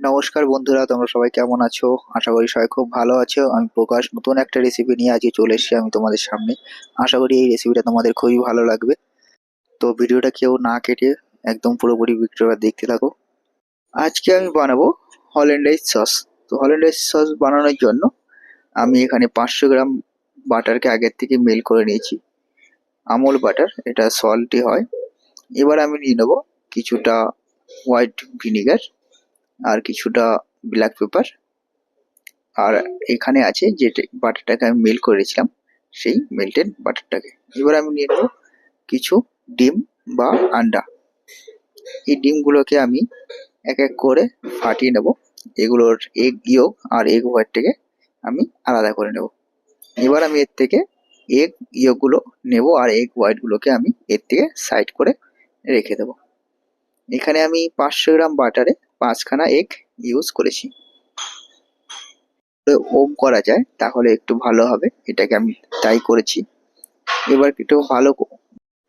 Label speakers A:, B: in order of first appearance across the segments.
A: নমস্কার বন্ধুরা, তোমরা সবাই কেমন আছো? আশা করি সবাই খুব ভালো আছো। আমি প্রকাশ, নতুন একটা রেসিপি নিয়ে আজকে চলে এসেছি আমি তোমাদের সামনে। আশা করি এই রেসিপিটা তোমাদের খুবই ভালো লাগবে। তো ভিডিওটা কেউ না কেটে একদম পুরোপুরি ভিডিওটা দেখতে থাকো। আজকে আমি বানাবো হল্যান্ডাইজ সস তো হল্যান্ডাইজ সস বানানোর জন্য আমি এখানে পাঁচশো গ্রাম বাটারকে আগের থেকে মেল করে নিয়েছি। আমুল বাটার, এটা সল্টি হয়। এবার আমি নিয়ে নেব কিছুটা হোয়াইট ভিনিগার আর কিছুটা ব্ল্যাক পেপার আর এখানে আছে যে বাটারটাকে আমি মেল্ট করেছিলাম সেই মেল্টেড বাটারটাকে। এবার আমি নিয়ে নেব কিছু ডিম বা আন্ডা। এই ডিমগুলোকে আমি এক এক করে ফাটিয়ে নেব। এগুলোর এগ ইয়োগ আর এগ হোয়াইটটাকে আমি আলাদা করে নেব। এবার আমি এর থেকে এগ ইয়োগগুলো নেব আর এগ হোয়াইটগুলোকে আমি এর থেকে সাইড করে রেখে দেবো। এখানে আমি পাঁচশো গ্রাম বাটারে পাঁচখানা এগ ইউজ করেছি। ওম করা যায়, তাহলে একটু ভালো হবে, এটাকে আমি তাই করেছি। এবার একটু ভালো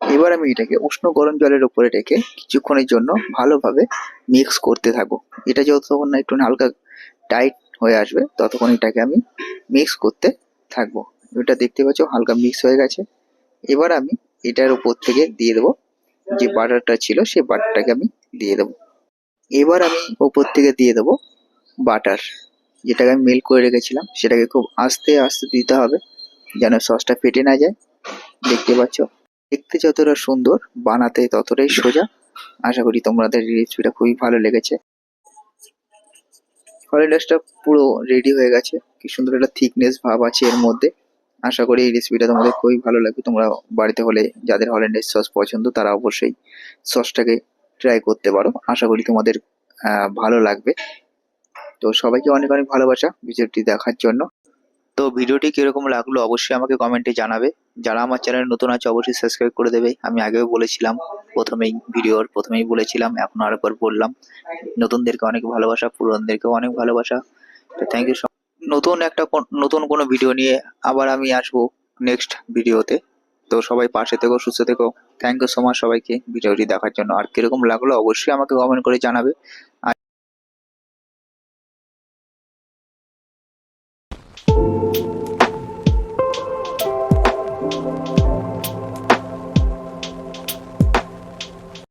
A: এবার আমি এটাকে উষ্ণ গরম জলের উপরে রেখে কিছুক্ষণের জন্য ভালোভাবে মিক্স করতে থাকব। এটা যতক্ষণ না একটু হালকা টাইট হয়ে আসবে, ততক্ষণ এটাকে আমি মিক্স করতে থাকব। এটা দেখতে পাচ্ছ হালকা মিক্স হয়ে গেছে। এবার আমি এটার উপর থেকে দিয়ে দেবো যে বাটারটা ছিল সেই বাটারটাকে আমি দিয়ে দেবো। এবার আমি ওপর থেকে দিয়ে দেবো বাটার, যেটাকে আমি মেল্ট করে রেখেছিলাম। সেটাকে খুব আস্তে আস্তে দিতে হবে, যেন সসটা ফেটে না যায়। দেখতে পাচ্ছ? দেখতে যতটা সুন্দর, বানাতে ততটাই সোজা। আশা করি তোমাদের রেসিপিটা খুবই ভালো লেগেছে। হলিডেসটা পুরো রেডি হয়ে গেছে। কি সুন্দর একটা থিকনেস ভাব আছে এর মধ্যে। আশা করি এই রেসিপিটা তোমাদের খুবই ভালো লাগবে। তোমরা বাড়িতে হলে যাদের হল্যান্ডের সস পছন্দ, তারা অবশ্যই সসটাকে ট্রাই করতে পারো। আশা করি তোমাদের ভালো লাগবে। তো সবাইকে অনেক অনেক ভালোবাসা ভিডিওটি দেখার জন্য। তো ভিডিওটি কীরকম লাগল অবশ্যই আমাকে কমেন্টে জানাবে। যারা আমার চ্যানেল নতুন আছে, অবশ্যই সাবস্ক্রাইব করে দেবে। আমি আগেও বলেছিলাম, প্রথমেই ভিডিওর প্রথমেই বলেছিলাম, এখন আরেকবার বললাম, নতুনদেরকে অনেক ভালোবাসা, পুরনদেরকেও অনেক ভালোবাসা। তো থ্যাংক ইউ নতুন একটা নতুন কোনো ভিডিও নিয়ে আবার আমি আসব নেক্সট ভিডিওতে তো। সবাই পাশে থেকো, সুস্থ থেকো। থ্যাংক ইউ সো মাচ সবাইকে ভিডিওটি দেখার জন্য। আর কীরকম লাগল অবশ্যই আমাকে কমেন্ট করে জানাবে।